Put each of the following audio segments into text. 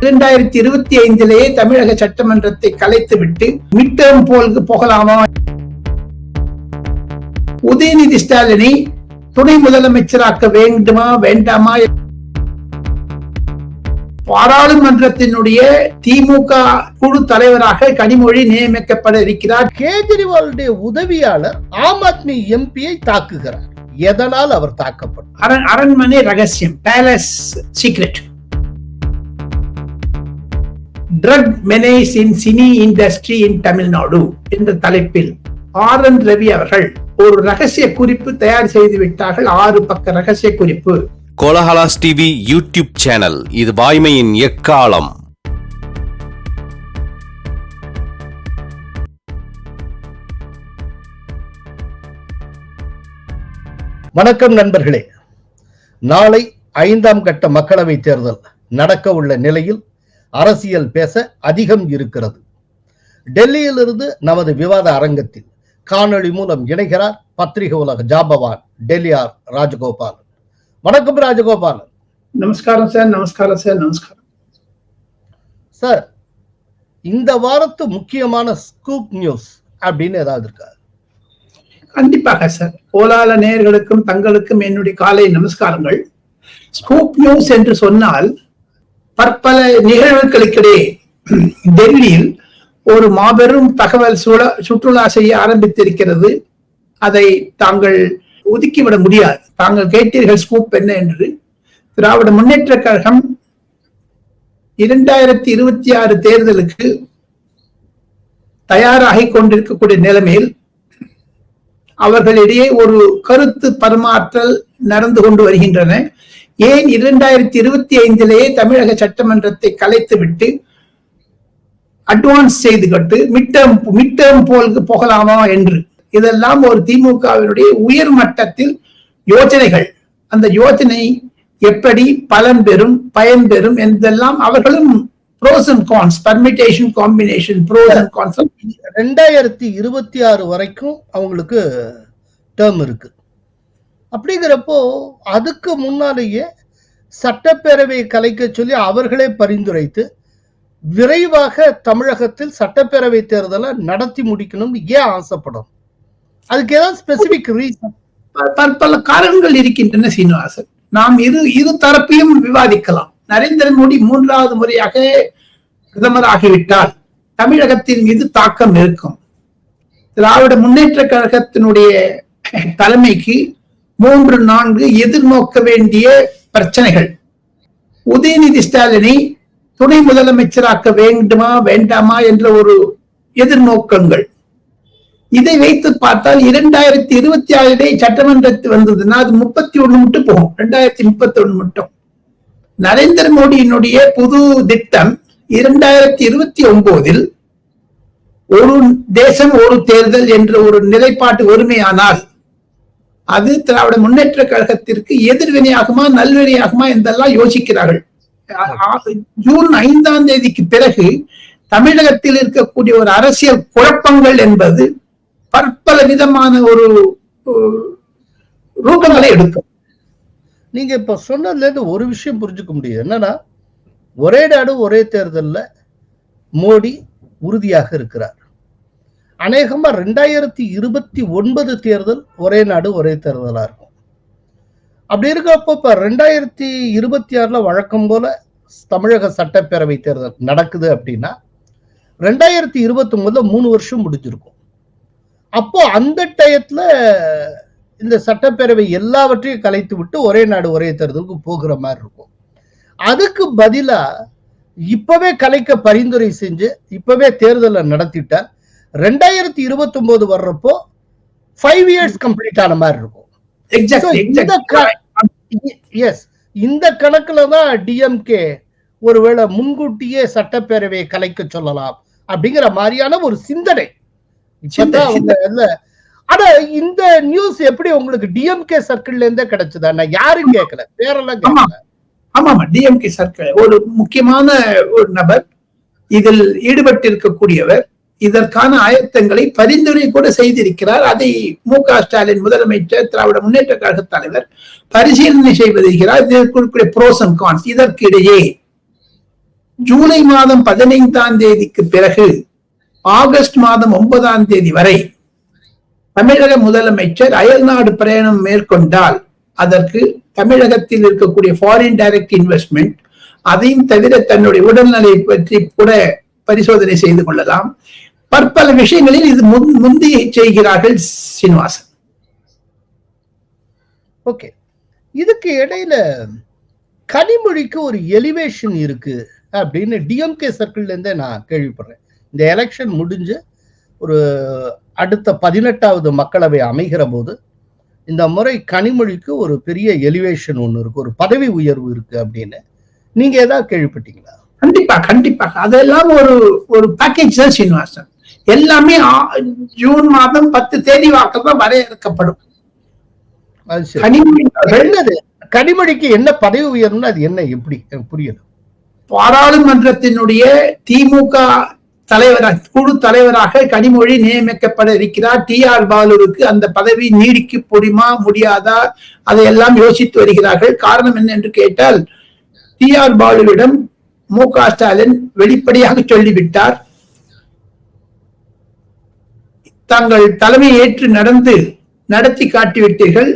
இரண்டாயிரத்தி இருபத்தி ஐந்திலேயே தமிழக சட்டமன்றத்தை கலைத்துவிட்டு மிட்டர்ம் போலுக்கு போகலாமா? உதயநிதி ஸ்டாலினை துணை முதலமைச்சராக்க வேண்டுமா வேண்டாமா? பாராளுமன்றத்தினுடைய திமுக குழு தலைவராக கனிமொழி நியமிக்கப்பட இருக்கிறார். கேஜ்ரிவாலுடைய உதவியாளர் ஆம் ஆத்மி எம்பியை தாக்குகிறார். எதனால் அவர் தாக்கப்பட்டார்? அரண்- அரண்மனை ரகசியம் palace secret drug menace in cine industry in Tamil Nadu என்ற தலைப்பில் ஆர் என் ரவி அவர்கள் ஒரு ரகசிய குறிப்பு தயார் செய்து விட்டார்கள். ஆறு பக்க ரகசிய குறிப்பு. கோலஹலாஸ் டிவி யூடியூப் சேனல் இது வாய்மையின் எக்காலம். வணக்கம் நண்பர்களே. நாளை ஐந்தாம் கட்ட மக்களவை தேர்தல் நடக்க உள்ள நிலையில் அரசியல் பேச அதிகம் இருக்கிறது. டெல்லியிலிருந்து நமது விவாத அரங்கத்தில் காணொளி மூலம் இணைகிறார் பத்திரிகை உலக ஜாபவான் டெல்லி ஆர் ராஜகோபாலன். வணக்கம் ராஜகோபாலன். நமஸ்காரம் சார் நமஸ்காரம் சார் நமஸ்காரம். சார் இந்த வாரத்து முக்கியமான ஸ்கூப் நியூஸ் அப்படின்னு ஏதாவது இருக்கா? கண்டிப்பாக சார். கோலால நேயர்களுக்கும் தங்களுக்கும் என்னுடைய காலை நமஸ்காரங்கள். ஸ்கூப் நியூஸ் என்று சொன்னால் பற்பல நிகழ்வுகளுக்கிடையே டெல்லியில் ஒரு மாபெரும் தகவல் சுழ சுற்றுலா செய்ய ஆரம்பித்திருக்கிறது. அதை தாங்கள் ஒதுக்கிவிட முடியாது. தாங்கள் கேட்டீர்கள் ஸ்கூப் என்ன என்று. திராவிட முன்னேற்ற கழகம் இரண்டாயிரத்தி இருபத்தி ஆறு தேர்தலுக்கு தயாராகி கொண்டிருக்கக்கூடிய நிலைமையில் அவர்களிடையே ஒரு கருத்து பரிமாற்றல் நடந்து கொண்டு வருகின்றன. ஏன் இரண்டாயிரத்தி இருபத்தி ஐந்திலேயே தமிழக சட்டமன்றத்தை கலைத்துவிட்டு அட்வான்ஸ் செய்து கட்டு மிட்டம் மிட்டம் போலுக்கு போகலாமா என்று? இதெல்லாம் ஒரு திமுகவினுடைய உயர் மட்டத்தில் யோசனைகள் அந்த யோசனை எப்படி பலன் பெறும் பயன் பெறும் என்றெல்லாம் அவர்களும் pros and cons permutation combination pros and cons ரெண்டாயிரத்தி இருபத்தி ஆறு வரைக்கும் அவங்களுக்கு டேர்ம் இருக்கு. அப்படிங்கிறப்போ அதுக்கு முன்னாலேயே சட்டப்பேரவையை கலைக்க சொல்லி அவர்களே பரிந்துரைத்து விரைவாக தமிழகத்தில் சட்டப்பேரவை தேர்தலை நடத்தி முடிக்கணும்னு ஏன் ஆசைப்படும்? அதுக்கு ஏதாவது ஸ்பெசிபிக் ரீசன் பல காரணங்கள் இருக்கின்றன சீனிவாசன். நாம் இரு இரு தரப்பையும் விவாதிக்கலாம். நரேந்திர மோடி மூன்றாவது முறையாக பிரதமர் ஆகிவிட்டால் தமிழகத்தின் மீது தாக்கம் இருக்கும். திராவிட முன்னேற்ற கழகத்தினுடைய தலைமைக்கு மூன்று நான்கு எதிர்நோக்க வேண்டிய பிரச்சனைகள். உதயநிதி ஸ்டாலினை துணை முதலமைச்சராக்க வேண்டுமா வேண்டாமா என்ற ஒரு எதிர்நோக்கங்கள். இதை வைத்து பார்த்தால் இரண்டாயிரத்தி இருபத்தி ஆறிலே சட்டமன்றத்து வந்ததுன்னா அது முப்பத்தி ஒண்ணு மட்டும் போகும். ரெண்டாயிரத்தி முப்பத்தி ஒண்ணு மட்டும். நரேந்திர மோடியினுடைய புது திட்டம் இரண்டாயிரத்தி இருபத்தி ஒன்பதில் ஒரு தேசம் ஒரு தேர்தல் என்ற ஒரு நிலைப்பாட்டு ஒருமையானால் அது திராவிட முன்னேற்ற கழகத்திற்கு எதிர்வினையாகுமா நல்வினையாகுமா என்றெல்லாம் யோசிக்கிறார்கள். ஜூன் ஐந்தாம் தேதிக்கு பிறகு தமிழகத்தில் இருக்கக்கூடிய ஒரு அரசியல் குழப்பங்கள் என்பது பற்பல விதமான ஒரு ஒரு ரூபங்களை எடுக்கும். நீங்க இப்ப சொன்னதுல இருந்து ஒரு விஷயம் புரிஞ்சுக்க முடியுது என்னன்னா ஒரே நாடு ஒரே தேர்தல்ல மோடி உறுதியாக இருக்கிறார். அநேகமாக ரெண்டாயிரத்தி இருபத்தி ஒன்பது தேர்தல் ஒரே நாடு ஒரே தேர்தலாக இருக்கும். அப்படி இருக்கப்போ இப்போ ரெண்டாயிரத்தி இருபத்தி ஆறில் வழக்கம் போல தமிழக சட்டப்பேரவை தேர்தல் நடக்குது அப்படின்னா ரெண்டாயிரத்தி இருபத்தி ஒன்பதில் மூணு வருஷம் முடிஞ்சிருக்கும். அப்போ அந்த டயத்தில் இந்த சட்டப்பேரவை எல்லாவற்றையும் கலைத்து விட்டு ஒரே நாடு ஒரே தேர்தலுக்கு போகிற மாதிரி இருக்கும். அதுக்கு பதிலாக இப்பவே கலைக்க பரிந்துரை செஞ்சு இப்பவே தேர்தலை நடத்திட்டால் ரெண்டாயிரத்தி இருபத்தி ஒன்பது வர்றப்போ ஃபைவ் இயர்ஸ் கம்ப்ளீட் ஆன மாதிரி இருக்கும். எஸ் இந்த கணக்குல தான் டிஎம்கே ஒருவேளை முன்கூட்டியே சட்டப்பேரவையை கலைக்க சொல்லலாம் அப்படிங்கிற மாதிரியான ஒரு சிந்தனை. ஆனா இந்த நியூஸ் எப்படி உங்களுக்கு டிஎம்கே சர்க்கிள்ல இருந்தே கிடைச்சதா? நான் யாரும் கேட்கல பேரெல்லாம் கேட்கல ஆமா ஆமா டிஎம்கே சர்க்கிள் ஒரு முக்கியமான ஒரு நபர் இதில் ஈடுபட்டிருக்கக்கூடியவர் இதற்கான ஆயத்தங்களை பரிந்துரை கூட செய்திருக்கிறார். அதை மு க ஸ்டாலின் முதலமைச்சர் திராவிட முன்னேற்ற கழக தலைவர் பரிசீலனை செய்வதிருக்கிறார் இதற்குரிய ப்ரோஸ் அண்ட் கான்ஸ் இதற்கிடையே ஜூலை மாதம் பதினைந்தாம் தேதிக்கு பிறகு ஆகஸ்ட் மாதம் ஒன்பதாம் தேதி வரை தமிழக முதலமைச்சர் அயல்நாடு பிரயாணம் மேற்கொண்டால் அதற்கு தமிழகத்தில் இருக்கக்கூடிய ஃபாரின் டைரக்ட் இன்வெஸ்ட்மெண்ட் அதையும் தவிர தன்னுடைய உடல்நிலை பற்றி கூட பரிசோதனை செய்து கொள்ளலாம். பற்பல விஷயங்களில் இது முன் முந்தைய செய்கிறார்கள் சீனிவாசன். ஓகே. இதுக்கு இடையில கனிமொழிக்கு ஒரு எலிவேஷன் இருக்கு அப்படின்னு டிஎம்கே சர்க்கிள்ல இருந்தே நான் கேள்விப்படுறேன். இந்த எலெக்ஷன் முடிஞ்சு ஒரு அடுத்த பதினெட்டாவது மக்களவை அமைகிற போது இந்த முறை கனிமொழிக்கு ஒரு பெரிய எலிவேஷன் ஒன்று இருக்கு ஒரு பதவி உயர்வு இருக்கு அப்படின்னு. நீங்க ஏதாவது கேள்விப்பட்டீங்களா? கண்டிப்பா கண்டிப்பாக அதெல்லாம் ஒரு ஒரு பேக்கேஜ் தான் சீனிவாசன். எல்லாமே ஜூன் மாதம் பத்து தேதி வாக்கில் தான் வரையறுக்கப்படும் என்னது? கனிமொழிக்கு என்ன பதவி உயர்வுன்னு அது என்ன? எப்படி புரியல. பாராளுமன்றத்தினுடைய திமுக தலைவராக குழு தலைவராக கனிமொழி நியமிக்கப்பட இருக்கிறார். டி ஆர் பாலுவுக்கு அந்த பதவி நீடிக்க முடியுமா முடியாதா? அதையெல்லாம் யோசித்து வருகிறார்கள். காரணம் என்ன என்று கேட்டால் டி ஆர் பாலுவிடம் மு க ஸ்டாலின் வெளிப்படையாக சொல்லிவிட்டார். தாங்கள் தலைமை ஏற்று நடந்து நடத்தி காட்டிவிட்டீர்கள்.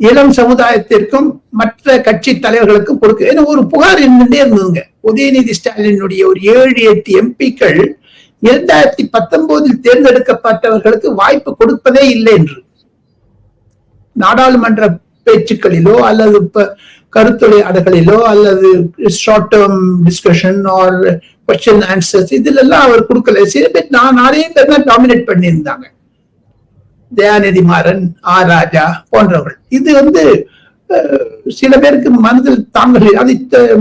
இளம் சமுதாயத்திற்கும் மற்ற கட்சி தலைவர்களுக்கும் கொடுக்க ஏன்னா ஒரு புகார் இருந்துட்டே இருந்ததுங்க. உதயநிதி ஸ்டாலினுடைய ஒரு ஏழு எட்டு எம்பிக்கள் இரண்டாயிரத்தி பத்தொன்பதில் தேர்ந்தெடுக்கப்பட்டவர்களுக்கு வாய்ப்பு கொடுப்பதே இல்லை என்று. நாடாளுமன்ற பேச்சுக்களிலோ அல்லது இப்ப கருத்துரையாடல்களிலோ அல்லது short term discussion or question answers இதுல எல்லாம் அவர் கொடுக்கல. சில பேர் நான் நிறைய பேர் தான் டாமினேட் பண்ணியிருந்தாங்க. தயாநிதி மாறன் ஆர் ராஜா போன்றவர்கள். இது வந்து சில பேருக்கு மனதில் தாங்கள் அதை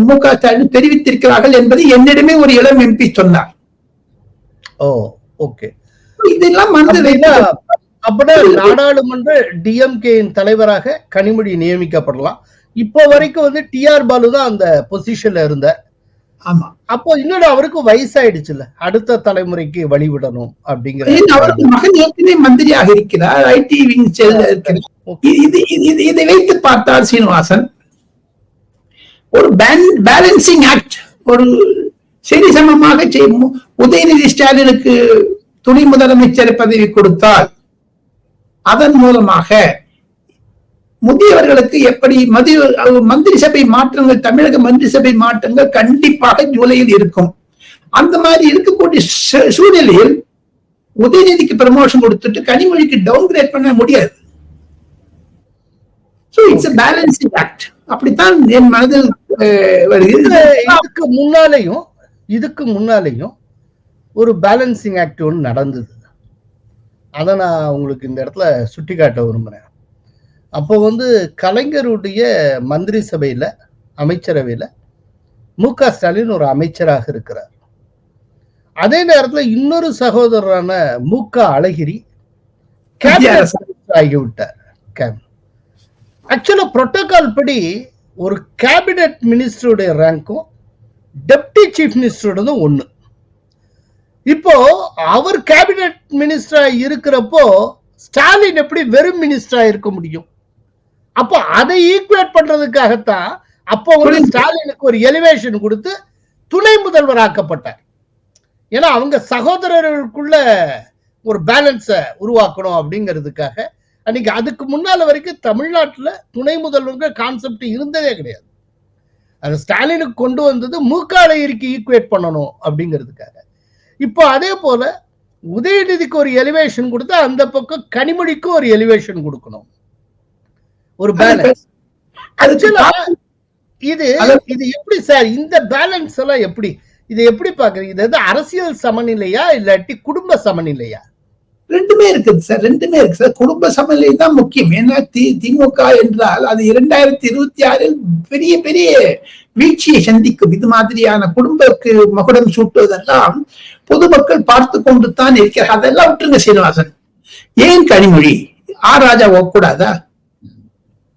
மு க ஸ்டாலின் தெரிவித்திருக்கிறார்கள் என்பதை என்னிடமே ஒரு இளம் எம்பி சொன்னார். Oh okay. இதெல்லாம் மனதில் அப்படின்னா நாடாளுமன்ற டிஎம்கேயின் தலைவராக கனிமொழி நியமிக்கப்படலாம். இப்போ வரைக்கும் வந்து டிஆர் பாலு தான் அந்த பொசிஷன்ல இருந்தார். ஆமா. அப்போ இன்னொரு அவருக்கு வயசாயிடுச்சுல்ல அடுத்த தலைமுறைக்கு வழிவிடணும் அப்படிங்கிற அவருக்கு மகன் ஏற்கனவே மந்திரியாக இருக்கிறார் ஐடி விங் இது- வைத்து பார்த்தால் சீனிவாசன் ஒரு பேலன்சிங் ஆக்ட் ஒரு சரி சமமாக உதயநிதி ஸ்டாலினுக்கு துணை முதலமைச்சர் பதவி கொடுத்தால் அதன் மூலமாக முதியவர்களுக்கு எப்படி மதிய மந்திரி சபை மாற்றங்கள் தமிழக மந்திரி சபை மாற்றங்கள் கண்டிப்பாக ஜூலையில் இருக்கும். அந்த மாதிரி இருக்கக்கூடிய சூழ்நிலையில் உதயநிதிக்கு ப்ரமோஷன் கொடுத்துட்டு கனிமொழிக்கு டவுன் கிரேட் பண்ண முடியாது. இட்ஸ் பேலன்சிங் ஆக்ட் அப்படித்தான் என் மனதில் இதுக்கு- முன்னாலேயும் இதுக்கு முன்னாலேயும் ஒரு பேலன்சிங் ஆக்ட் ஒன்று நடந்தது. அதை நான் உங்களுக்கு இந்த இடத்துல சுட்டி காட்ட விரும்புறேன். அப்போ வந்து கலைஞருடைய மந்திரி சபையில அமைச்சரவையில மு க ஸ்டாலின் ஒரு அமைச்சராக இருக்கிறார். அதே நேரத்துல இன்னொரு சகோதரரான மு க அழகிரி ஆகிவிட்டார். ஆக்சுவலா புரோட்டோகால் படி ஒரு கேபினட் மினிஸ்டருடைய ரேங்க்கும் டெப்டி சீஃப் மினிஸ்டரோடதும் ஒண்ணு. இப்போ அவர் கேபினட் மினிஸ்டரா இருக்கிறப்போ ஸ்டாலின் எப்படி வெறும் மினிஸ்டரா இருக்க முடியும்? அப்போ அதை ஈக்குவேட் பண்றதுக்காகத்தான் அப்போ புரியுது. ஸ்டாலினுக்கு ஒரு எலிவேஷன் கொடுத்து துணை முதல்வர் ஆக்கப்பட்டார் ஏன்னா அவங்க சகோதரர்களுக்குள்ள ஒரு பேலன்ஸை உருவாக்கணும் அப்படிங்கிறதுக்காக அன்னைக்கு அதுக்கு முன்னால வரைக்கும் தமிழ்நாட்டுல துணை முதல்வர்கள் கான்செப்ட் இருந்ததே கிடையாது. அது ஸ்டாலினுக்கு கொண்டு வந்தது மூக்காளையருக்கு ஈக்குவேட் பண்ணணும் அப்படிங்கிறதுக்காக. இப்போ அதே போல உதயநிதிக்கு ஒரு எலிவேஷன் கொடுத்தா அந்த பக்கம் கனிமொழிக்கு ஒரு எலிவேஷன் கொடுக்கணும். ஒரு பேலன்ஸ் இது இது எப்படி சார்? இந்த பேலன்ஸ் எல்லாம் எப்படி? இது எப்படி பாக்குறீங்க இது அரசியல் சமநிலையா இல்லாட்டி குடும்ப சமநிலையா? ரெண்டுமே இருக்குது சார் ரெண்டுமே இருக்கு சார். குடும்ப சமநிலை தான் முக்கியம். ஏன்னா தி திமுக என்றால் அது இரண்டாயிரத்தி இருபத்தி ஆறில் பெரிய பெரிய வீழ்ச்சியை சந்திக்கும். இது மாதிரியான குடும்பக்கு மகுடம் சூட்டுவதெல்லாம் பொதுமக்கள் பார்த்து கொண்டு தான் இருக்கிறார் அதெல்லாம் விட்டுருங்க சீனிவாசன். ஏன் கனிமொழி? ஆர் ராஜா கூடாதா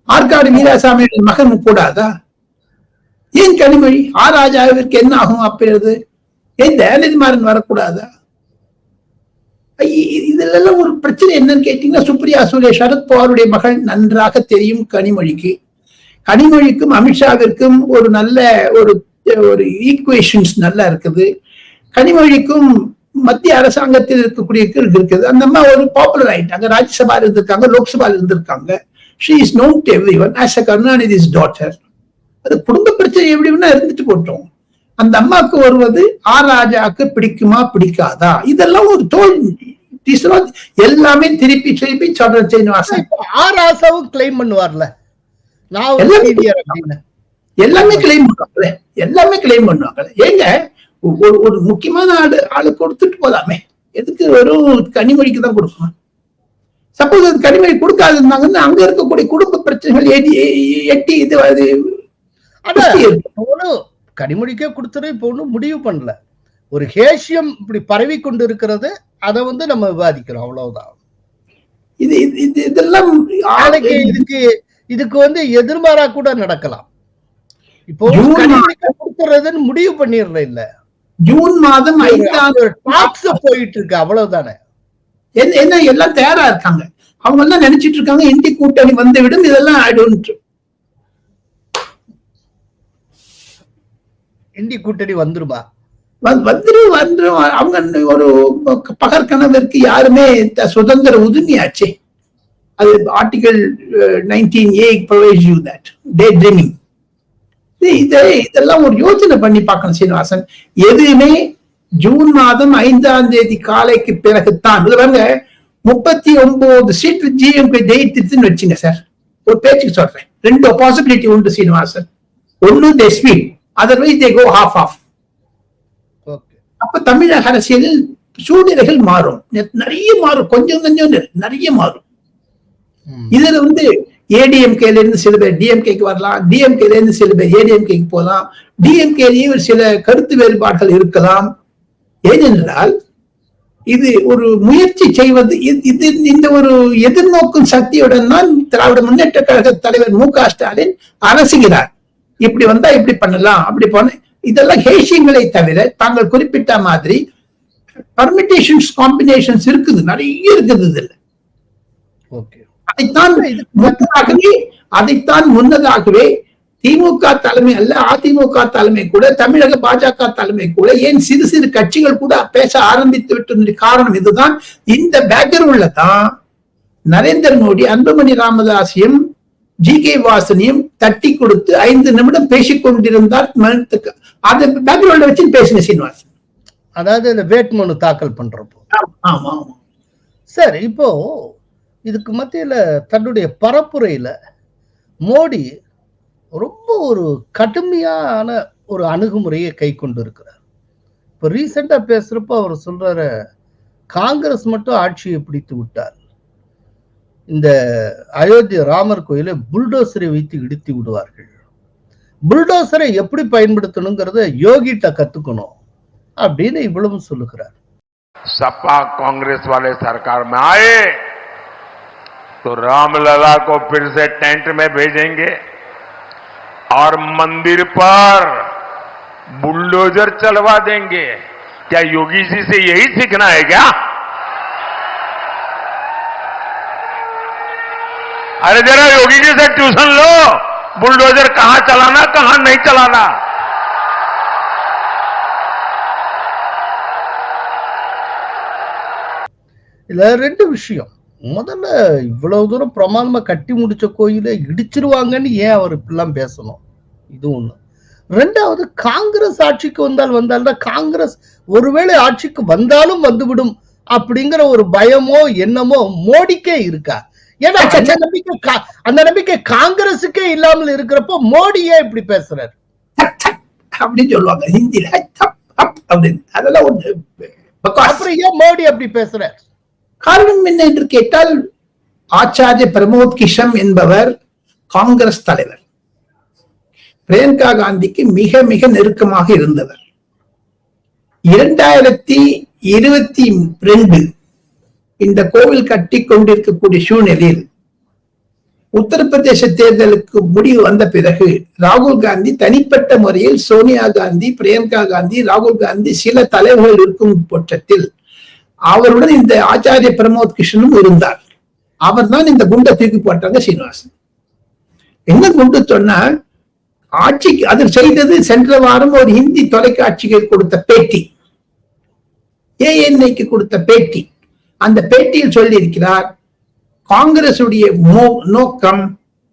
ஆற்காடு வீராசாமி மகன் கூடாதா ஏன் கனிமொழி? ஆர் ராஜாவிற்கு என்ன ஆகும் அப்படிறது ஏன் தயாநிதிமாறன் வரக்கூடாதா? இதுல எல்லாம் ஒரு பிரச்சனை என்னன்னு கேட்டீங்கன்னா சுப்ரியா சூரிய சரத்பவாருடைய மகள் நன்றாக தெரியும் கனிமொழிக்கு. கனிமொழிக்கும் அமித்ஷாவிற்கும் ஒரு நல்ல ஒரு ஒரு ஈக்குவேஷன்ஸ் நல்லா இருக்குது. கனிமொழிக்கும் மத்திய அரசாங்கத்தில் இருக்கக்கூடிய இருக்குது. அந்த மாதிரி ஒரு பாப்புலர் ஆயிட்டாங்க. ராஜ்யசபா இருந்திருக்காங்க லோக்சபா இருந்திருக்காங்க. She is known to everyone as a கருணாநிதிஸ் daughter அது குடும்ப பிரச்சனை எப்படி வேணா இருந்துட்டு போட்டோம். அந்த அம்மாவுக்கு வருவது ஆ ராஜாக்கு பிடிக்குமா பிடிக்காதா? இதெல்லாம் ஒரு தோல் these are all- எல்லாமே திருப்பி திருப்பி சொல்ற சீனிவாசன். இப்போ ஆர் ஆசாவும் கிளைம் பண்ணுவார்ல? எல்லாமே கிளைம் பண்ணுவாங்களே. எல்லாமே கிளைம் பண்ணுவாங்களே. ஏங்க ஒரு ஒரு முக்கியமான ஆளு ஆளு கொடுத்துட்டு போலாமே. எதுக்கு வெறும் கனிமொழிக்கு தான் கொடுக்கணும்? சப்போஸ் அது கனிமொழி கொடுக்காது இருந்தாங்கன்னா அங்க இருக்கக்கூடிய குடும்ப பிரச்சனைகள் எட்டி இது அது கனிமொழிக்கே கொடுத்துரு இப்போ ஒன்றும் முடிவு பண்ணல. ஒரு ஹேஷியம் இப்படி பரவி கொண்டு இருக்கிறது அதை வந்து நம்ம விவாதிக்கிறோம் அவ்வளவுதான். இது இது- இது இதெல்லாம் நாளைக்கு இதுக்கு இதுக்கு வந்து எதிர்மாறா கூட நடக்கலாம். இப்போ கொடுத்துறதுன்னு முடிவு பண்ணிடுற இல்ல. ஜூன் மாதம் போயிட்டு இருக்கு அவ்வளவுதானே. என்ன எல்லாம் தயாரா இருக்காங்க. அவங்க எல்லாம் நினைச்சிட்டு இருக்காங்க இந்தி கூட்டணி வந்து விடும் இதெல்லாம் ஆயிடும் இந்தி கூட்டணி வந்துருமா? வந்துரும் வந்துரும் அவங்க ஒரு பகற்கனவிற்கு யாருமே சுதந்திர உரிமையாச்சே அது article nineteen A provides you that day dreaming இதை இதெல்லாம் ஒரு யோசனை பண்ணி பார்க்கணும் சீனிவாசன். எதுவுமே ஜூன் மாதம் ஐந்தாம் தேதி காலைக்கு பிறகுதான் இதுல பாருங்க முப்பத்தி ஒன்பது சீட் ஜிஎம்கே ஜெயித்துன்னு வச்சுங்க சார் ஒரு பேச்சுக்கு சொல்றேன். ரெண்டு பாசிபிலிட்டி உண்டு சீனிவாசன். ஒன்னு they sweet otherwise they go half of அப்ப தமிழக அரசியலில் சூழ்நிலைகள் மாறும். நிறைய மாறும். கொஞ்சம் கொஞ்சம் நிறைய மாறும். இதுல வந்து ஏடிஎம்கேல இருந்து சில பேர் டிஎம்கேக்கு வரலாம். டிஎம்கேல இருந்து சில பேர் ஏடிஎம்கேக்கு போகலாம். டிஎம்கேலயே ஒரு சில கருத்து வேறுபாடுகள் இருக்கலாம். ஏனென்றால் இது ஒரு முயற்சி செய்வது இது- இந்த ஒரு எதிர்நோக்கும் சக்தியுடன் தான் திராவிட முன்னேற்ற கழக தலைவர் மு க ஸ்டாலின் அரசுகிறார் இப்படி வந்தா இப்படி பண்ணலாம் அப்படி பண்ண இதெல்லாம் ஹேஷியங்களை தவிர தாங்கள் குறிப்பிட்ட மாதிரி பர்மிட்டேஷன்ஸ் காம்பினேஷன்ஸ் இருக்குது நிறைய இருக்குது இதுல. ஓகே. அதைத்தான் முன்னதாகவே அதைத்தான் முன்னதாகவே திமுக தலைமை அல்ல அதிமுக தலைமை கூட தமிழக பாஜக தலைமை கூட ஏன் சிறு சிறு கட்சிகள் கூட பேச ஆரம்பித்து விட்டு காரணம் இதுதான். இந்த பேக்ரவுண்ட்ல தான் நரேந்திர மோடி அன்புமணி ராமதாஸையும் ஜி கே வாசனையும் தட்டி கொடுத்து ஐந்து நிமிடம் பேசிக் கொண்டிருந்தார். மனத்துக்கு அந்த பேக்ரவுண்ட வச்சு பேசுங்க சீனிவாசன். அதாவது இந்த வேட்புமனு தாக்கல் பண்றப்போ. ஆமா ஆமா. சரி இப்போ இதுக்கு மத்தியில தன்னுடைய பரப்புரையில மோடி ரொம்ப ஒரு கடுமையான ஒரு அணுகுமுறையை கை கொண்டு இருக்கிறார் இப்போ ரீசெண்டா பேசுறப்போ அவர் சொல்றாரு காங்கிரஸ் மட்டும் ஆட்சியை பிடித்து விட்டார் இந்த அயோத்தி ராமர் கோயிலை புல்டோசரை வைத்து இடித்து விடுவார்கள் புல்டோசரை எப்படி பயன்படுத்தணுங்கிறத யோகிட்ட கத்துக்கணும் அப்படின்னு இவ்வளவும் சொல்லுகிறார் सपा कांग्रेस वाले सरकार में आए तो रामलला को फिर से टेंट में भेजेंगे और मंदिर पर बुलडोजर चलवा देंगे क्या योगी जी से यही सीखना है क्या अरे जरा योगी जी से ट्यूशन लो बुलडोजर कहां चलाना कहां नहीं चलाना இதுல ரெண்டு விஷயம் முதல்ல இவ்வளவு தூரம் பிரமாதமா கட்டி முடிச்ச கோயிலை இடிச்சிருவாங்கன்னு ஏன் அவர் இப்படிலாம் பேசணும் இது ஒண்ணு. ரெண்டாவது காங்கிரஸ் ஆட்சிக்கு வந்தால் வந்தால்தான் காங்கிரஸ் ஒருவேளை ஆட்சிக்கு வந்தாலும் வந்துவிடும் அப்படிங்கிற ஒரு பயமோ எண்ணமோ மோடிக்கே இருக்கா? ஏன்னா அந்த நம்பிக்கை அந்த நம்பிக்கை காங்கிரஸுக்கே இல்லாமல் இருக்கிறப்போ மோடி ஏன் இப்படி பேசுறாரு? அப்படின்னு சொல்லுவாங்க. ஹிந்தியில அப்படின்னு. அதெல்லாம். அப்புறம் ஏன் மோடி அப்படி பேசுறாரு? காரணம் என்ன என்று கேட்டால் ஆச்சாரிய பிரமோத் கிஷம் என்பவர் காங்கிரஸ் தலைவர். பிரியங்கா காந்திக்கு மிக மிக நெருக்கமாக இருந்தவர். இரண்டாயிரத்தி இருபத்தி ரெண்டு இந்த கோவில் கட்டி கொண்டிருக்கக்கூடிய சூழ்நிலையில் உத்தரப்பிரதேச தேர்தலுக்கு முடிவு வந்த பிறகு ராகுல் காந்தி தனிப்பட்ட முறையில் சோனியா காந்தி பிரியங்கா காந்தி ராகுல் காந்தி சில தலைவர்கள் இருக்கும் பட்சத்தில் அவருடன் இந்த ஆச்சாரிய பிரமோத் கிருஷ்ணனும் இருந்தார். அவர் தான் இந்த குண்டை தூக்கி போட்டாங்க சீனிவாசன். என்ன குண்டு சொன்னா ஆட்சிக்கு அது செய்தது சென்ற வாரம் ஒரு ஹிந்தி தொலைக்காட்சிகள் கொடுத்த பேட்டி ஏஎன்ஐக்கு கொடுத்த பேட்டி அந்த பேட்டியில் சொல்லியிருக்கிறார் காங்கிரசுடைய மோ- நோக்கம்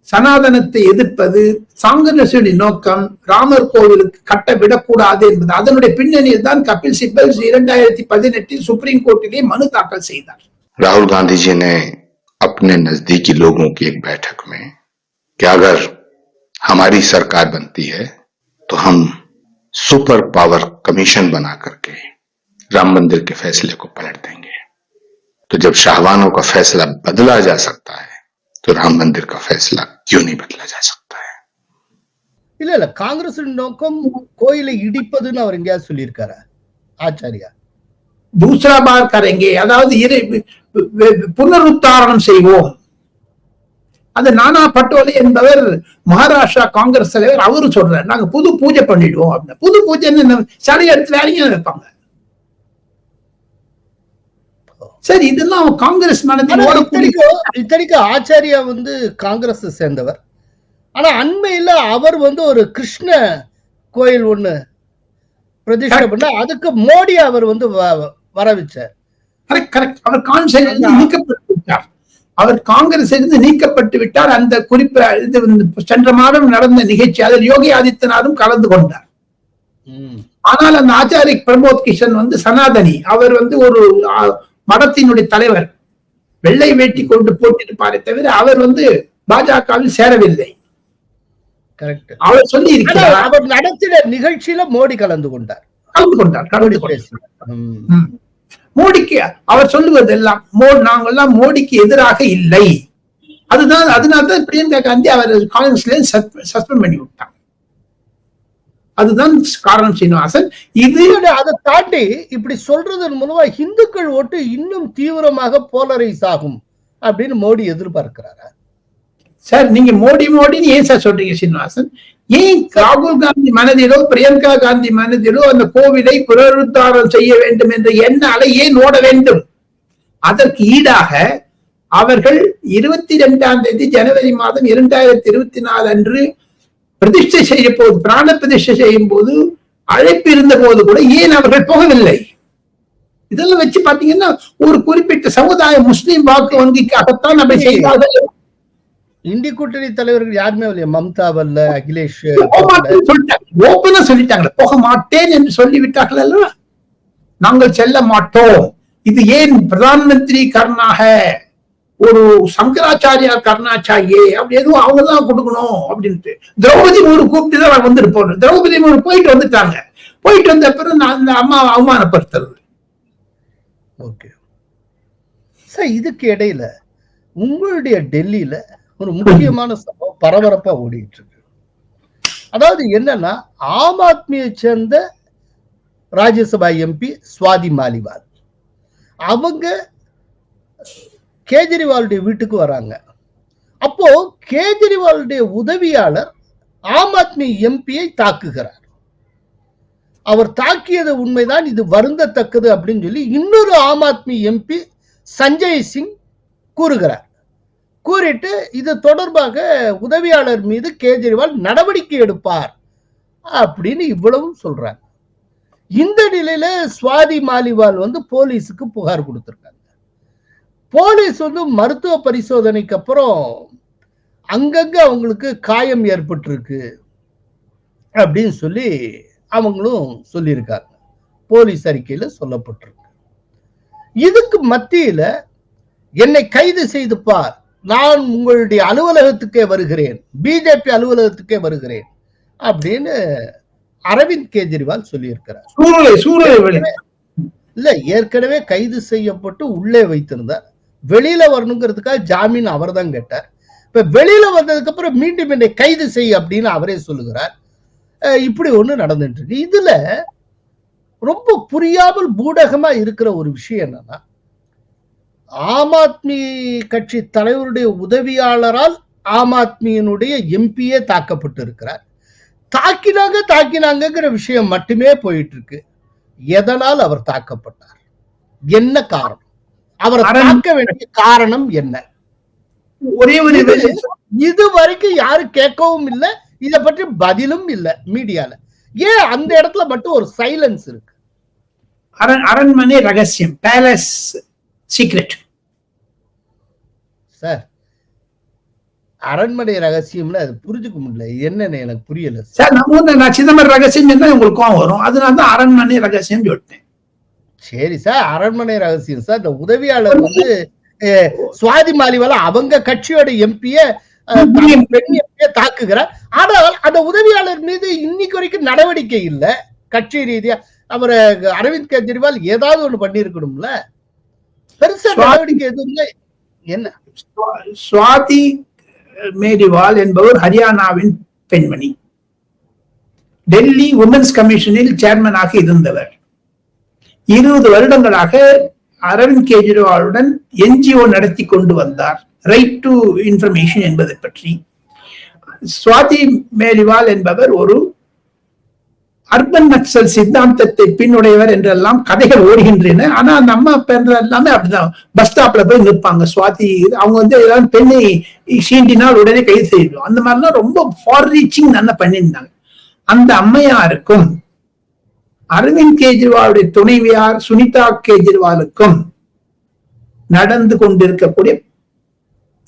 சனாதனத்தை எதிர்ப்பது காங்கிரசுடைய நோக்கம் ராமர் கோவிலுக்கு கட்ட விடக்கூடாது என்பது அதனுடைய பின்னணியில் தான் கபில் சிபல் இரண்டாயிரத்தி பதினெட்டில் சுப்ரீம் கோர்ட்டிலே மனு தாக்கல் செய்தார் राहुल गांधी जी ने अपने नजदीकी लोगों की एक बैठक में कि अगर हमारी सरकार बनती है तो हम सुपर पावर कमीशन बना करके राम मंदिर के फैसले को पलट देंगे तो जब शाहवानों का फैसला बदला जा सकता है तो राम मंदिर का फैसला क्यों नहीं बदला जा सकता है இல்ல இல்ல காங்கிரஸ் நோக்கம் கோயிலை இடிப்பதுன்னு அவர் எங்கேயாவது சொல்லியிருக்காரா ஆச்சாரியா தூசரா பார் கரங்கே அதாவது இறை வி- வி- புனருத்தாரணம் செய்வோம் அது நானா பட்டோலி என்பவர் மகாராஷ்டிரா காங்கிரஸ் தலைவர் அவரு சொல்றாரு நாங்க புது பூஜை பண்ணிடுவோம் அப்படின்னு. புது பூஜை என்ன சிலை எடுத்து வேலையும் வைப்பாங்க. சரி இதெல்லாம் காங்கிரஸ் இத்தனைக்கும் ஆச்சாரியா வந்து காங்கிரஸ் சேர்ந்தவர். ஆனா அண்மையில அவர் வந்து ஒரு கிருஷ்ண கோயில் ஒண்ணு பிரதிஷ்டை பண்ண அதுக்கு மோடி அவர் வந்து வ- வர வச்சார் கரெக்ட் கரெக்ட் அவர் காங்கிரஸ் இருந்து நீக்கப்பட்டு விட்டார் அவர் காங்கிரஸ் இருந்து நீக்கப்பட்டு விட்டார். அந்த குறிப்ப இது சென்ற மாதம் நடந்த நிகழ்ச்சி அதில் யோகி ஆதித்யநாதும் கலந்து கொண்டார். ஆனால் அந்த ஆச்சாரிய பிரமோத் கிஷன் வந்து சனாதனி. அவர் வந்து ஒரு மடத்தினுடைய தலைவர். வெள்ளை வேட்டி கொண்டு போட்டிருப்பாரே தவிர அவர் வந்து பாஜகவில் சேரவில்லை. அவர் சொல்லி இருக்கிறார் அவர் நடத்தின நிகழ்ச்சியில மோடி கலந்து கொண்டார். கலந்து கொண்டார் கலந்து கொண்டார். மோடிக்கு அவர் சொல்லுவதெல்லாம் மோ நாங்கெல்லாம் மோடிக்கு எதிராக இல்லை. அதுதான் அதனால தான் பிரியங்கா காந்தி அவர் காங்கிரஸ்ல சஸ்பெண்ட் பண்ணி விட்டாங்க. அதுதான் காரணம் சீனிவாசன். இது அதை தாண்டி இப்படி சொல்றதன் மூலமா இந்துக்கள் ஓட்டு இன்னும் தீவிரமாக போலரைஸ் ஆகும் அப்படின்னு மோடி எதிர்பார்க்கிறாரா? சார் நீங்க மோடி மோடின்னு ஏன் சார் சொல்றீங்க சீனிவாசன்? ஏன் ராகுல் காந்தி மனதிலோ பிரியங்கா காந்தி மனதிலோ அந்த கோவிலை புனருத்தாரம் செய்ய வேண்டும் என்ற எண்ண அலை ஏன் ஓட வேண்டும்? அதற்கு ஈடாக அவர்கள் இருபத்தி ரெண்டாம் தேதி ஜனவரி மாதம் இரண்டாயிரத்தி இருபத்தி நாலு அன்று பிரதிஷ்டை செய்ய போது பிராண பிரதிஷ்டை செய்யும் போது அழைப்பு இருந்த போது கூட ஏன் அவர்கள் போகவில்லை? இதெல்லாம் வச்சு பாத்தீங்கன்னா ஒரு குறிப்பிட்ட சமுதாய முஸ்லிம் வாக்கு வங்கிக்காகத்தான் அப்படி செய்தார்கள். இந்தி கூட்டணி தலைவர்கள் யாருமே இல்லையா மம்தா வல்ல அகிலேஷ் சொல்லிட்டாங்க. போக மாட்டேன் என்று சொல்லிவிட்டார்கள் அல்லவா? நாங்கள் செல்ல மாட்டோம். இது ஏன் பிரதான் மந்திரி கர்ணாக ஒரு சங்கராச்சாரியார் கர்ணாச்சாரியே அப்படி எதுவும் அவங்க தான் கொடுக்கணும் அப்படின்ட்டு. திரௌபதி முரு கூப்பிட்டு தான் நான் வந்துருப்போம். திரௌபதி முரு போயிட்டு வந்துட்டாங்க. போயிட்டு வந்த பிறகு நான் அந்த அம்மா அவமானப்படுத்துறது. ஓகே. சார் இதுக்கு இடையில உங்களுடைய டெல்லியில ஒரு முக்கியமான சம்பவம் பரபரப்பா ஓடிட்டு இருக்கு அதாவது என்னன்னா ஆம் ஆத்மியை சேர்ந்த ராஜ்யசபா எம்பி சுவாதி மாலிவால். அவங்க கேஜ்ரிவாலுடைய வீட்டுக்கு வராங்க. அப்போ கேஜ்ரிவாலுடைய உதவியாளர் ஆம் ஆத்மி எம்பியை தாக்குகிறார். அவர் தாக்கியது உண்மைதான் இது வருந்தத்தக்கது அப்படின்னு சொல்லி இன்னொரு ஆம் ஆத்மி எம்பி சஞ்சய் சிங் கூறுகிறார். கூறிட்டு இது தொடர்பாக உதவியாளர் மீது கேஜ்ரிவால் நடவடிக்கை எடுப்பார் அப்படின்னு இவ்வளவும் சொல்றாங்க இந்த நிலையில சுவாதி மாலிவால் வந்து போலீஸுக்கு புகார் கொடுத்துருக்காங்க. போலீஸ் வந்து மருத்துவ பரிசோதனைக்கு அப்புறம் அங்கங்க அவங்களுக்கு காயம் ஏற்பட்டிருக்கு அப்படின்னு சொல்லி அவங்களும் சொல்லியிருக்காங்க. போலீஸ் அறிக்கையில சொல்லப்பட்டிருக்கு. இதுக்கு மத்தியில என்னை கைது செய்து பார் நான் உங்களுடைய அலுவலகத்துக்கே வருகிறேன். பிஜேபி அலுவலகத்துக்கே வருகிறேன். அப்படின்னு அரவிந்த் கெஜ்ரிவால் சொல்லியிருக்கிறார். சூழ்நிலை சூழ்நிலை இல்ல ஏற்கனவே கைது செய்யப்பட்டு உள்ளே வைத்திருந்தார். வெளியில வரணுங்கிறதுக்காக ஜாமீன் அவர் தான் கேட்டார். இப்ப வெளியில வந்ததுக்கு அப்புறம் மீண்டும் என்னை கைது செய் அப்படின்னு அவரே சொல்லுகிறார். இப்படி ஒண்ணு நடந்துட்டு இருக்கு. இதுல ரொம்ப புரியாமல் பூடகமா இருக்கிற ஒரு விஷயம் என்னன்னா ஆம் ஆத்மி கட்சி தலைவருடைய உதவியாளரால் ஆம் ஆத்மியினுடைய எம்பியே தாக்கப்பட்டு இருக்கிறார் தாக்கினாங்க தாக்கினாங்கங்கிற விஷயம் மட்டுமே போயிட்டு இருக்கு எதனால் அவர் தாக்கப்பட்டார்? என்ன காரணம்? அவரை தாக்க வேண்டிய காரணம் என்ன? ஒரே ஒரு இது- இது வரைக்கும் யாரும் கேட்கவும் இல்லை. இத பற்றி பதிலும் இல்ல மீடியால. ஏன் அந்த இடத்துல மட்டும் ஒரு சைலன்ஸ் இருக்கு? அரண் அரண்மனை ரகசியம் பேலஸ் சீக்ரெட் சார் அரண்மனை ரகசியம்னு அது புரிஞ்சுக்க முடியல. என்னன்னு எனக்கு புரியல சார். நம்ம வந்து நான் சிதம்பரம் ரகசியம் சொன்னா உங்களுக்கு கோவம் வரும்? அதனால தான் அரண்மனை ரகசியம் சொல்லிட்டேன். சரி சார் அரண்மனை ரகசியம் சார் இந்த உதவியாளர் வந்து சுவாதி மாலிவால அவங்க கட்சியோட எம்பிய தாக்குகிறார். ஆனால் அந்த உதவியாளர் மீது இன்னைக்கு வரைக்கும் நடவடிக்கை இல்ல. கட்சி ரீதியா அவர் அரவிந்த் கெஜ்ரிவால் ஏதாவது ஒண்ணு பண்ணிருக்கணும்ல பெருசா நடவடிக்கை எதுவும் இல்லை. என்ன? சுவா- சுவாதி மேரிவால் என்பவர் ஹரியானாவின் பெண்மணி. டெல்லி உமன்ஸ் கமிஷனில் சேர்மனாக இருந்தவர். இருபது வருடங்களாக அரவிந்த் கெஜ்ரிவாலுடன் என்ஜிஓ நடத்தி கொண்டு வந்தார். ரைட் டு இன்ஃபர்மேஷன் என்பதை பற்றி. சுவாதி மேரிவால் என்பவர் ஒரு அர்பன் நக்சல் சித்தாந்தத்தை பின்னுடையவர் என்றெல்லாம் கதைகள் ஓடுகின்றன. ஆனா அந்த அம்மா பெண்ற எல்லாமே அப்படிதான். பஸ் ஸ்டாப்ல போய் நிற்பாங்க. சுவாதி அவங்க வந்து ஏதாவது பெண்ணை சீண்டினால் உடனே கைது செய்யணும் அந்த மாதிரிலாம் ரொம்ப ஃபார் ரீச்சிங் நல்லா பண்ணியிருந்தாங்க. அந்த அம்மையாருக்கும் அரவிந்த் கெஜ்ரிவாலுடைய துணைவியார் சுனிதா கெஜ்ரிவாலுக்கும் நடந்து கொண்டிருக்கக்கூடிய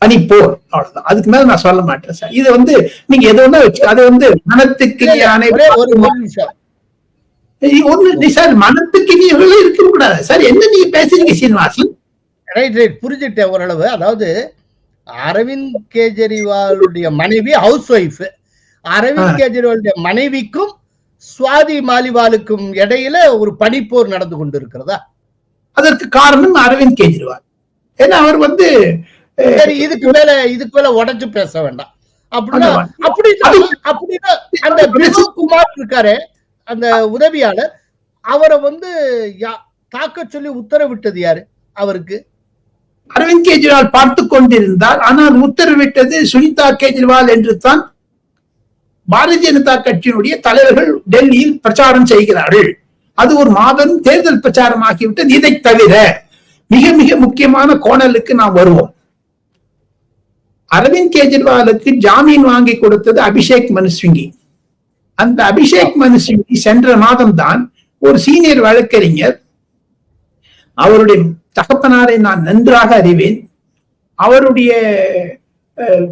பனிப்போர் அவ்வளவுதான். அதுக்கு மேல நான் சொல்ல மாட்டேன் சார். இது வந்து நீங்க எது ஒண்ணா வச்சு அது வந்து மனத்துக்கு யானை ஒண்ணு சார். மனத்துக்கு இனியவர்களே இருக்க கூடாது சார். என்ன நீங்க பேசுறீங்க சீனிவாசன்? ரைட் ரைட் புரிஞ்சுட்டேன் ஓரளவு. அதாவது அரவிந்த் கெஜ்ரிவாலுடைய மனைவி ஹவுஸ் ஒய்ஃப் அரவிந்த். கெஜ்ரிவாலுடைய மனைவிக்கும் சுவாதி மாலிவாலுக்கும் இடையில ஒரு பனிப்போர் நடந்து கொண்டிருக்கிறதா? அதற்கு காரணம் அரவிந்த் கெஜ்ரிவால். ஏன்னா அவர் வந்து சரி இதுக்கு மேல இதுக்கு மேல உடைச்சு பேச வேண்டாம். அப்படின்னா. அப்படின்னா அப்படின்னா அந்த குமார் இருக்காரு அந்த உதவியாளர் அவரை வந்து தாக்க சொல்லி உத்தரவிட்டது யாரு அவருக்கு? அரவிந்த் கெஜ்ரிவால் பார்த்து கொண்டிருந்தார். ஆனால் உத்தரவிட்டது சுனிதா கெஜ்ரிவால் என்று தான் பாரதிய ஜனதா கட்சியினுடைய தலைவர்கள் டெல்லியில் பிரச்சாரம் செய்கிறார்கள். அது ஒரு மாபெரும் தேர்தல் பிரச்சாரம் ஆகிவிட்டது. இதை தவிர மிக மிக முக்கியமான கோணலுக்கு நாம் வருவோம். அரவிந்த் கெஜ்ரிவாலுக்கு ஜாமீன் வாங்கி கொடுத்தது அபிஷேக் மனுஸ்விங்கி அந்த அபிஷேக் மனுஸ்விங்கி சென்ற மாதம் தான் ஒரு சீனியர் வழக்கறிஞர் அவருடைய தகப்பனாரை நான் நன்றாக அறிவேன். அவருடைய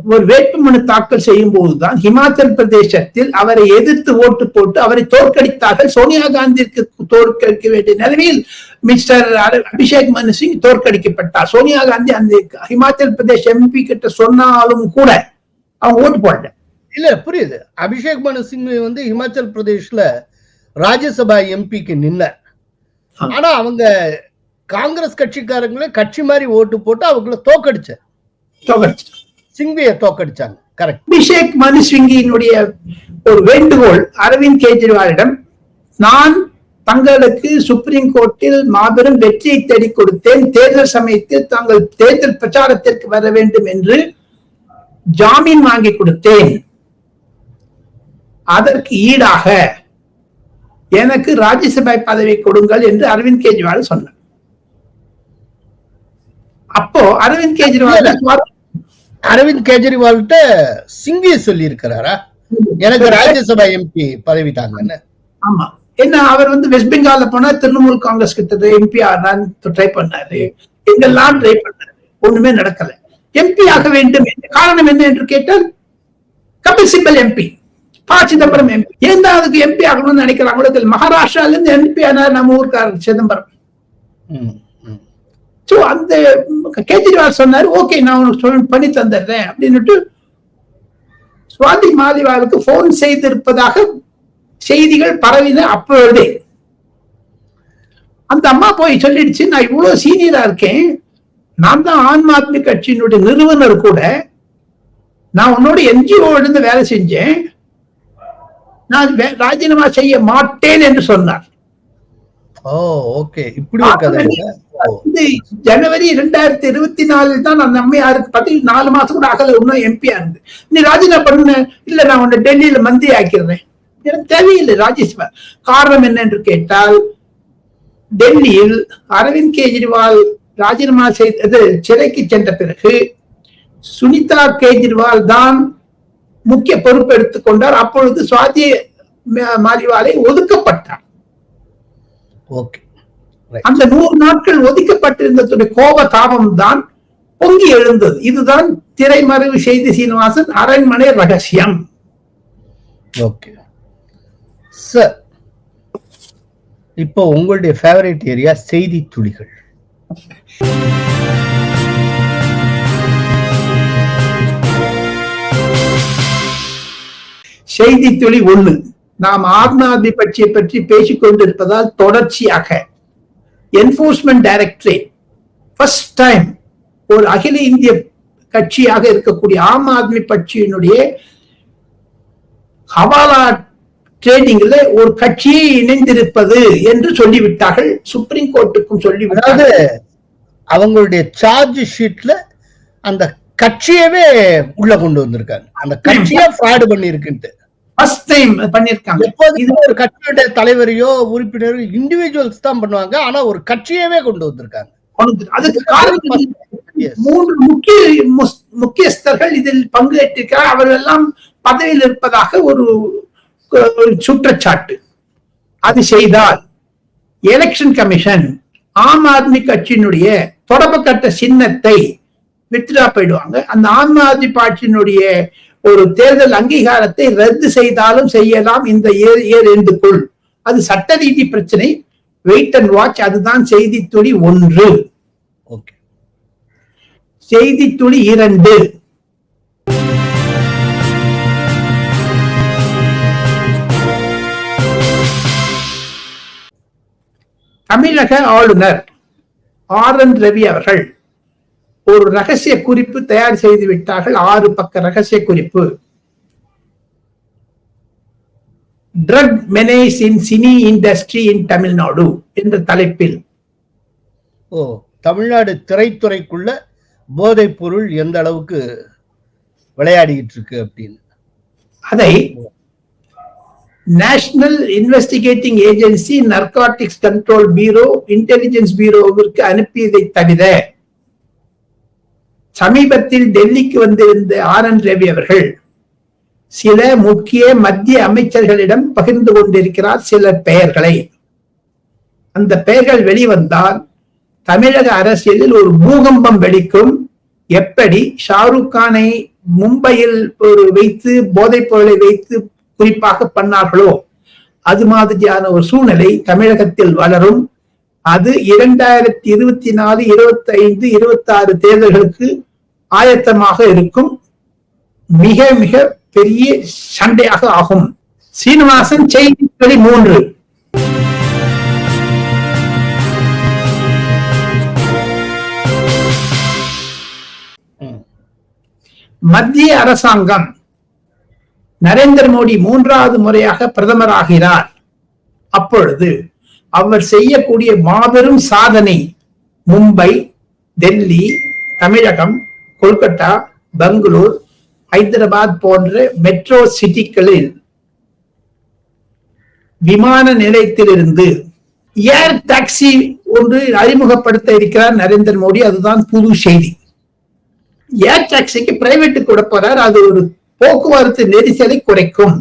ஒரு வேட்புமனு தாக்கல் செய்யும் போதுதான் ஹிமாச்சல் பிரதேசத்தில் அவரை எதிர்த்து ஓட்டு போட்டு அவரை தோற்கடித்தார்கள். சோனியா காந்திக்கு தோற்கடிக்க வேண்டிய நிலைமையில் மிஸ்டர் அபிஷேக் மனு சிங் தோற்கடிக்கப்பட்டார். சோனியா காந்தி அந்த ஹிமாச்சல் பிரதேஷ் எம்பி கிட்ட சொன்னாலும் கூட அவங்க ஓட்டு போடல. இல்ல புரியுது. அபிஷேக் மனு சிங் வந்து இமாச்சல் பிரதேஷ்ல ராஜ்யசபா எம்பிக்கு நின்னார் ஆ. ஆனா அவங்க காங்கிரஸ் கட்சிக்காரங்களே கட்சி மாதிரி ஓட்டு போட்டு அவங்கள தோக்கடிச்ச தோற்கடிச்சு சிங்விய தோக்கடிச்சாங்க கரெக்ட் அபிஷேக் மனு சிங்கினுடைய ஒரு வேண்டுகோள் அரவிந்த் கெஜ்ரிவாலிடம் நான் தங்களுக்கு சுப்ரீம் கோர்ட்டில் மாபெரும் வெற்றியை தேடி கொடுத்தேன். தேர்தல் சமயத்தில் தாங்கள் தேர்தல் பிரச்சாரத்திற்கு வர வேண்டும் என்று ஜாமீன் வாங்கி கொடுத்தேன். அதற்கு ஈடாக எனக்கு ராஜ்யசபா பதவி கொடுங்கள் என்று அரவிந்த் கெஜ்ரிவால் சொன்னார். அப்போ அரவிந்த் கெஜ்ரிவால் அரவிந்த் கெஜ்ரிவால்கிட்ட சிங்விய சொல்லி இருக்கிறாரா எனக்கு ராஜ்யசபா எம்பி பதவி தாங்கன்னு. ஆமா. என்ன அவர் வந்து வெஸ்ட் பெங்கால்ல போனா திரிணாமுல் காங்கிரஸ் கிட்ட எம்பி ஆனான்னு ட்ரை பண்ணாரு. எங்கெல்லாம் ட்ரை பண்ணாரு ஒண்ணுமே நடக்கல. எம்பி ஆக வேண்டும். என்று காரணம் என்ன என்று கேட்டால் கபில் சிபல் எம்பி ப. சிதம்பரம் எம்பி ஏன் தான் அதுக்கு எம்பி ஆகணும்னு நினைக்கிறாங்களோ தெரியல. மகாராஷ்டிரால இருந்து எம்பி ஆனார் நம்ம ஊருக்காரர் சிதம்பரம். ஸோ அந்த கேஜ்ரிவால் சொன்னார் ஓகே நான் உனக்கு ஸ்டூடெண்ட் பண்ணி தந்துடுறேன் அப்படின்னுட்டு சுவாதி மாலிவாலுக்கு போன் செய்திருப்பதாக செய்திகள் பரவின அப்பொழுதே. அந்த அம்மா போய் சொல்லிடுச்சு நான் இவ்வளவு சீனியரா இருக்கேன். நான் தான் ஆம் ஆத்மி கட்சியினுடைய நிறுவனர் கூட. நான் உன்னோட என்ஜிஓ இருந்து வேலை செஞ்சேன். நான் வே- ராஜினாமா செய்ய மாட்டேன் என்று சொன்னார் ஓ ஓகே இப்படி ஒரு கதை இருக்கா? ஓ. வந்து ஜனவரி ரெண்டாயிரத்தி இருபத்தி நாலில் தான் அந்த அம்மையாருக்கு பத்தி நாலு மாசம் கூட அகல இன்னும் எம்பியா இருந்து. நீ ராஜினாமா பண்ண இல்ல நான் உன்னை டெல்லியில மந்திரி ஆக்கிடுறேன் எனக்கு தேவையில்லை ராஜ்யசபா காரணம் என்ன என்று கேட்டால் டெல்லியில் அரவிந்த் கெஜ்ரிவால் ராஜினாமா செய்தது சிறைக்கு சென்ற பிறகு சுனிதா கெஜ்ரிவால் தான் முக்கிய பொறுப்பு எடுத்துக்கொண்டார். அப்பொழுது சுவாதி மாலிவாலை ஒதுக்கப்பட்டார். ஓகே அந்த நூறு நாட்கள் ஒதுக்கப்பட்டிருந்ததுடைய கோப தாபம் தான் பொங்கி எழுந்தது. இதுதான் திரைமறைவு செய்தி சீனிவாசன் அரண்மனை ரகசியம். ஓகே சார் இப்போ உங்களுடைய ஃபேவரட் ஏரியா செய்தி துளிகள். செய்தி துளி ஒண்ணு. நாம் ஆம் ஆத்மி கட்சியை பற்றி பேசிக் கொண்டிருப்பதால் தொடர்ச்சியாக என்போர்ஸ்மெண்ட் டைரக்டரேட் ஃபர்ஸ்ட் டைம் ஒரு அகில இந்திய கட்சியாக இருக்கக்கூடிய ஆம் ஆத்மி கட்சியினுடைய ஹவாலா ட்ரேடிங்ல ஒரு கட்சியே இணைந்திருப்பது என்று சொல்லிவிட்டார்கள். சுப்ரீம் கோர்ட்டுக்கும் அதாவது சொல்லிவிட்டார்கள் அவங்களுடைய சார்ஜ் ஷீட்ல அந்த கட்சியவே உள்ள கொண்டு வந்திருக்காங்க. அந்த கட்சியே ஃப்ராடு பண்ணிருக்குன்ட்டு ஃபர்ஸ்ட் டைம் பண்ணிருக்காங்க. எப்போதுமே ஒரு கட்சியுடைய தலைவரையோ உறுப்பினரோ இண்டிவிஜுவல்ஸ் தான் பண்ணுவாங்க. ஆனா ஒரு கட்சியவே கொண்டு வந்திருக்காங்க. அதுக்கு காரணம். மூன்று முக்கிய முக்கியஸ்தர்கள் இதில் பங்கேற்றிருக்கிறார். அவர்கள் எல்லாம் பதவியில் இருப்பதாக ஒரு சுற்றச்சாட்டு. அது செய்தால் எலெக்ஷன் கமிஷன் ஆம் ஆத்மி கட்சியினுடைய தொடர்புக்கட்ட சின்னத்தை வித்ரா போயிடுவாங்க. அந்த ஆம் ஆத்மி பார்ட்டியினுடைய ஒரு தேர்தல் அங்கீகாரத்தை ரத்து செய்தாலும் செய்யலாம் இந்த ஏ- ஏ ரெண்டுக்குள் அது சட்ட ரீதி பிரச்சனை. வெயிட் அண்ட் வாட்ச் அதுதான் செய்தி துளி ஒன்று. செய்தி துளி இரண்டு. தமிழக ஆளுநர் ஆர் என் ரவி அவர்கள் ஒரு ரகசிய குறிப்பு தயார் செய்து விட்டார்கள். ஆறு பக்க ரகசிய குறிப்பு. Drug menace in cine industry in Tamil Nadu என்ற தலைப்பில். ஓ தமிழ்நாடு திரைத்துறைக்குள்ள போதைப் பொருள் எந்த அளவுக்கு விளையாடிக்கிட்டு இருக்கு அப்படின்னு. அதை national investigating agency narcotics control bureau intelligence பீரோவிற்கு அனுப்பியதை தவிர சமீபத்தில் டெல்லிக்கு வந்திருந்த ஆர் என் ரவி அவர்கள் சில முக்கிய மத்திய அமைச்சர்களிடம் பகிர்ந்து கொண்டிருக்கிறார் சில பெயர்களை. அந்த பெயர்கள் வெளிவந்தால் தமிழக அரசியலில் ஒரு பூகம்பம் வெடிக்கும். எப்படி? ஷாருக் கானை மும்பையில் ஒரு வைத்து போதைப் பொருளை வைத்து குறிப்பாக பண்ணார்களோ? அது மாதிரியான ஒரு சூழ்நிலை தமிழகத்தில் வளரும். அது இரண்டாயிரத்தி இருபத்தி நாலு இருபத்தி ஐந்து இருபத்தி ஆறு தேர்தல்களுக்கு ஆயத்தமாக இருக்கும். மிக மிக பெரிய சண்டையாக ஆகும். சீனிவாசன் செய்தி மூன்று. மத்திய அரசாங்கம் நரேந்திர மோடி மூன்றாவது முறையாக பிரதமராகிறார். அப்பொழுது அவர் செய்யக்கூடிய மாபெரும் சாதனை மும்பை டெல்லி தமிழகம் கொல்கத்தா பெங்களூர் ஹைதராபாத் போன்ற மெட்ரோ சிட்டிகளில் விமான நிலையத்திலிருந்து ஏர் டாக்ஸி ஒன்று அறிமுகப்படுத்த இருக்கிறார் நரேந்திர மோடி. அதுதான் புது செய்தி. ஏர் டாக்ஸிக்கு பிரைவேட்டுக்கு கூட போறார். அது ஒரு போக்குவரத்து நெரிசலை குறைக்கும்.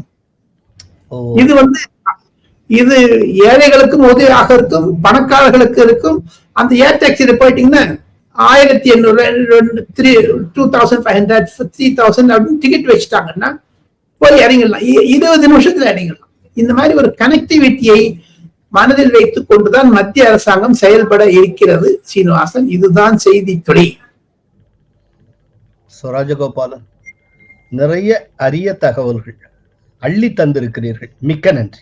இது வந்து இது ஏழைகளுக்கும் உதவியாக இருக்கும் பணக்காரர்களுக்கு இருக்கும். அந்த ஏர் டாக்ஸியில் போயிட்டீங்கன்னா ஆயிரத்தி எண்ணூறு three two thousand five hundred three thousand அப்படின்னு டிக்கெட் வச்சுட்டாங்கன்னா போய் இறங்கிடலாம். இருபது நிமிஷத்துல இறங்கிடலாம். இந்த மாதிரி ஒரு கனெக்டிவிட்டியை மனதில் வைத்துக் கொண்டுதான் மத்திய அரசாங்கம் செயல்பட இருக்கிறது. சீனிவாசன் இதுதான் செய்தி துறை ராஜகோபாலன் நிறைய அரிய தகவல்கள் அள்ளி தந்திருக்கிறீர்கள். மிக்க நன்றி.